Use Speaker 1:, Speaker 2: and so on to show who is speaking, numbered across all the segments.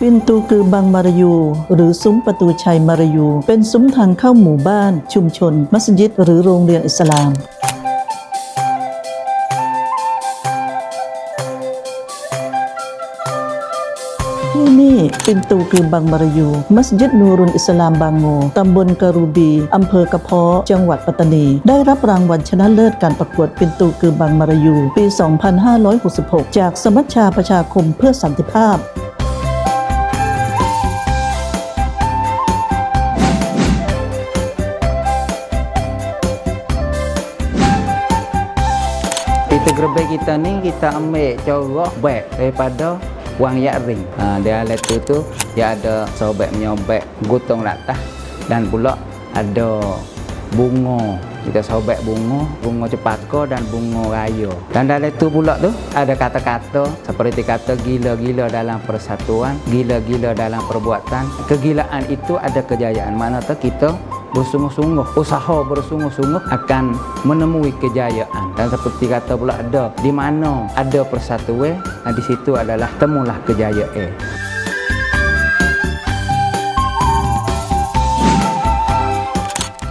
Speaker 1: ปินตูกือบางมารยู หรือซุ้มประตูชัยมารยู เป็นซุ้มทางเข้าหมู่บ้าน ชุมชน มัสยิด หรือโรงเรียนอิสลามที่นี่เป็นตูคือบางมารยู มัสยิดนูรุนอิสลามบางโงตำบลกะรูบี อำเภอกระเพาะ จังหวัดปัตตานี ได้รับรางวัลชนะเลิศการประกวดเป็นตูคือบางมารยู ปี 2566 จากสมัชชาประชาคมเพื่อสันติภาพ
Speaker 2: Kita gerbek kita ni kita ambil corak beg daripada wang yak ring. Ha, dia alat tu tu dia ada sobek menyobek gotong atas dan pula ada bunga kita sobek bunga, bunga cepaka dan bunga raya. Dan dalam tu pula tu ada kata-kata seperti kata gila-gila dalam persatuan, gila-gila dalam perbuatan. Kegilaan itu ada kejayaan. Mana tu kita bersungguh-sungguh usaha bersungguh-sungguh akan menemui kejayaan dan seperti kata pula ada di mana ada persatuan nah, di situ adalah temulah kejayaan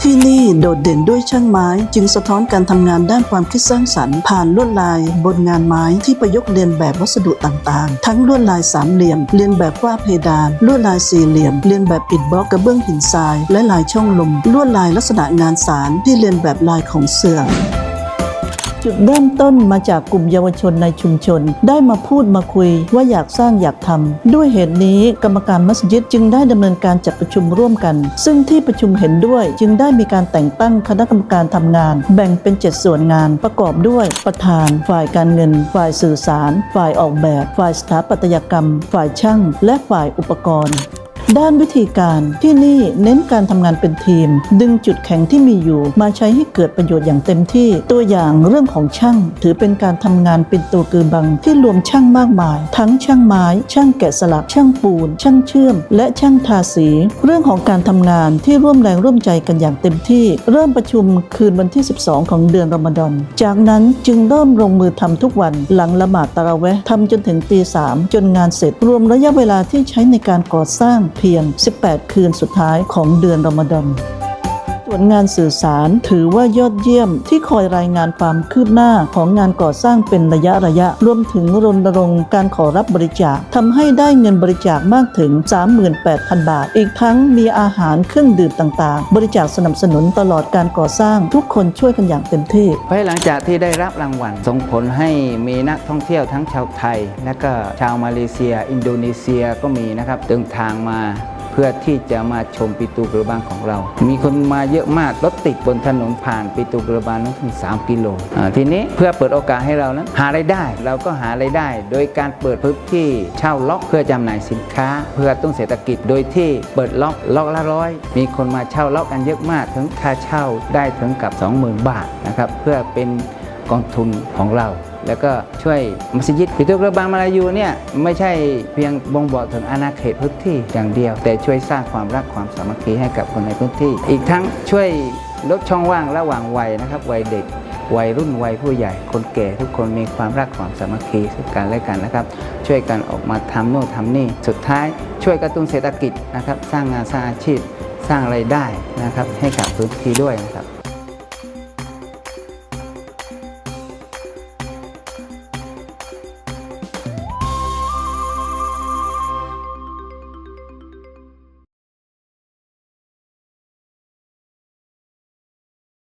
Speaker 1: ที่นี่โดดเด่นด้วยช่างไม้ จึงสะท้อนการทำงานด้านความคิดสร้างสรรค์ ผ่านลวดลาย บนงานไม้ที่ประยุกต์เรียนแบบวัสดุต่างๆ ทั้งลวดลายสามเหลี่ยม เรียนแบบฝ้าเพดานลวดลายสี่เหลี่ยม เรียนแบบอิฐบล็อกกระเบื้องหินทราย และลายช่องลมลวดลายลักษณะงานสารที่เรียนแบบลายของเสื่อ จุดเริ่มต้นมาจากกลุ่มเยาวชนในชุมชน ได้มาพูดมาคุยว่าอยากสร้างอยากทำด้วยเหตุนี้กรรมการมัสยิดจึงได้ดำเนินการจัดประชุมร่วมกัน ซึ่งที่ประชุมเห็นด้วยจึงได้มีการแต่งตั้งคณะกรรมการทำงาน แบ่งเป็นเจ็ดส่วนงานประกอบด้วยประธาน ฝ่ายการเงิน ฝ่ายสื่อสาร ฝ่ายออกแบบ ฝ่ายสถาปัตยกรรม ฝ่ายช่าง และฝ่ายอุปกรณ์ ด้านวิธีการที่นี่เน้นการทำงานเป็นทีม ดึงจุดแข็งที่มีอยู่ มาใช้ให้เกิดประโยชน์อย่างเต็มที่ ตัวอย่างเรื่องของช่าง ถือเป็นการทำงานเป็นตัวกือบังที่รวมช่างมากมาย ทั้งช่างไม้ ช่างแกะสลักช่างปูน ช่างเชื่อม และช่างทาสี เรื่องของการทำงานที่ร่วมแรงร่วมใจกันอย่างเต็มที่ เริ่มประชุมคืนวันที่ 12 ของเดือนรอมฎอนจากนั้นจึงเริ่มลงมือทำทุกวันหลังละหมาดตะเระเวะทำจนถึงตีสามจนงานเสร็จรวมระยะเวลาที่ใช้ในการก่อสร้างเพียง 18 คืนสุดท้ายของเดือนรอมฎอน ส่วนงานสื่อสารถือว่ายอดเยี่ยมที่คอยรายงานความคืบหน้าของงานก่อสร้างเป็นระยะระยะ รวมถึงรณรงค์การขอรับบริจาคทำให้ได้เงินบริจาคมากถึง 38,000 บาท อีกทั้งมีอาหารเครื่องดื่มต่างๆ บริจาคสนับสนุนตลอดการก่อสร้างทุกคนช่วยกันอย่างเต็มที่
Speaker 2: ภายหลังจากที่ได้รับรางวัลส่งผลให้มีนักท่องเที่ยวทั้งชาวไทย และก็ชาวมาเลเซีย อินโดนีเซียก็มีนะครับเดินทางมา เพื่อที่จะมาชมปิตูกระบางของเรา มีคนมาเยอะมากรถติดบนถนนผ่านปิตูกระบางนั้นถึง3กิโลทีนี้เพื่อเปิดโอกาสให้เรานั้นหารายได้ เราก็หารายได้ โดยการเปิดพื้นที่เช่าล็อกเพื่อจำหน่ายสินค้า เพื่อตุ้งเศรษฐกิจโดยที่เปิดล็อกล็อกละร้อยมีคนมาเช่าล็อกกันเยอะมากถึงค่าเช่าได้ถึงกับ 20,000 บาทนะครับเพื่อเป็นกองทุนของเรา แล้วก็ช่วยมัสยิดปิตุกระบางมาลายูเนี่ยไม่ใช่เพียงบ่งบอกถึงอาณาเขตพื้นที่อย่างเดียว แต่ช่วยสร้างความรักความสามัคคีให้กับคนในพื้นที่ อีกทั้งช่วยลดช่องว่างระหว่างวัยนะครับวัยเด็กวัยรุ่นวัยผู้ใหญ่คนแก่ทุกคนมีความรักความสามัคคีซึ่งกันและกันนะครับ ช่วยกันออกมาทำโน่นทำนี่ สุดท้ายช่วยกระตุ้นเศรษฐกิจนะครับ สร้างงานสร้างอาชีพ สร้างไรายได้นะครับ ให้กับพื้นที่ด้วยนะครับ